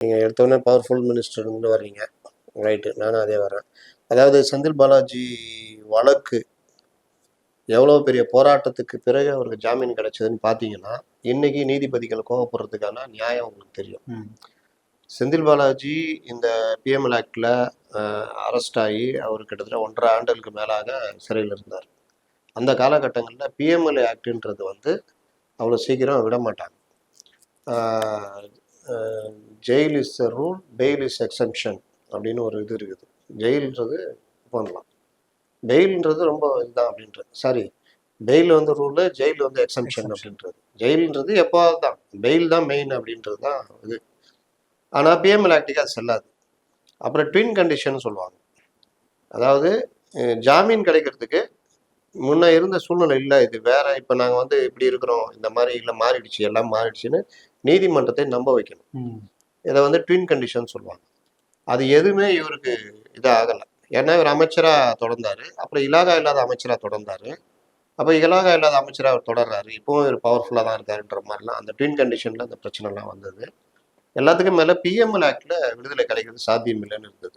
நீங்கள் எடுத்தோடனே powerful minister இருந்து வர்றீங்க. ரைட்டு நானும் அதே வரேன் அதாவது செந்தில் பாலாஜி வழக்கு எவ்வளோ பெரிய போராட்டத்துக்கு பிறகு அவருக்கு ஜாமீன் கிடைச்சதுன்னு பார்த்தீங்கன்னா இன்னைக்கு நீதிபதிகள் கோவப்படுறதுக்கான நியாயம் உங்களுக்கு தெரியும். செந்தில் பாலாஜி இந்த பிஎம்எல் ஆக்டில் அரெஸ்ட் ஆகி அவர் கிட்டத்தட்ட ஒன்றரை ஆண்டுகளுக்கு மேலாக சிறையில் இருந்தார். அந்த காலகட்டங்களில் பிஎம்எல்ஏ ஆக்டுன்றது வந்து அவ்வளோ சீக்கிரம் விட மாட்டாங்க. Jail is the rule bail is exemption அப்படின்னு ஒரு இது இருக்குது. ஜெயில்ன்றது பண்ணலாம். பெயில்ன்றது ரொம்ப இதுதான் அப்படின்றது சாரி பெயில் வந்து ரூலு ஜெயில் வந்து எக்ஸம்ஷன். அப்படின்றது. ஜெயில்ன்றது எப்போவாது தான் பெயில் தான் மெயின் அப்படின்றது தான் இது. ஆனால் பிஎம்எல் ஆக்டிக்கு அது செல்லாது. அப்புறம் ட்வின் கண்டிஷன் சொல்லுவாங்க. அதாவது ஜாமீன் கிடைக்கிறதுக்கு முன்ன இருந்த சூழ்நிலை இல்லை. இது வேற. இப்போ நாங்கள் வந்து இப்படி இருக்கிறோம். இந்த மாதிரி இல்லை மாறிடுச்சு. எல்லாம் மாறிடுச்சுன்னு நீதிமன்றத்தை நம்ப வைக்கணும். இதை வந்து ட்வின் கண்டிஷன் சொல்லுவாங்க. அது எதுவுமே இவருக்கு இது ஆகலை ஏன்னா இவர் அமைச்சராக தொடர்ந்தாரு. அப்புறம் இலாகா இல்லாத அமைச்சராக தொடர்ந்தாரு. அப்போ இலாகா இல்லாத அமைச்சராக அவர் தொடர்றாரு. இப்போவும் இவர் பவர்ஃபுல்லாக தான் இருக்காருன்ற மாதிரிலாம் அந்த ட்வின் கண்டிஷனில் அந்த பிரச்சனைலாம் வந்தது. எல்லாத்துக்கும் மேலே பிஎம்எல் ஆக்டில் விடுதலை கிடைக்கிறது சாத்தியம் இல்லைன்னு இருந்தது.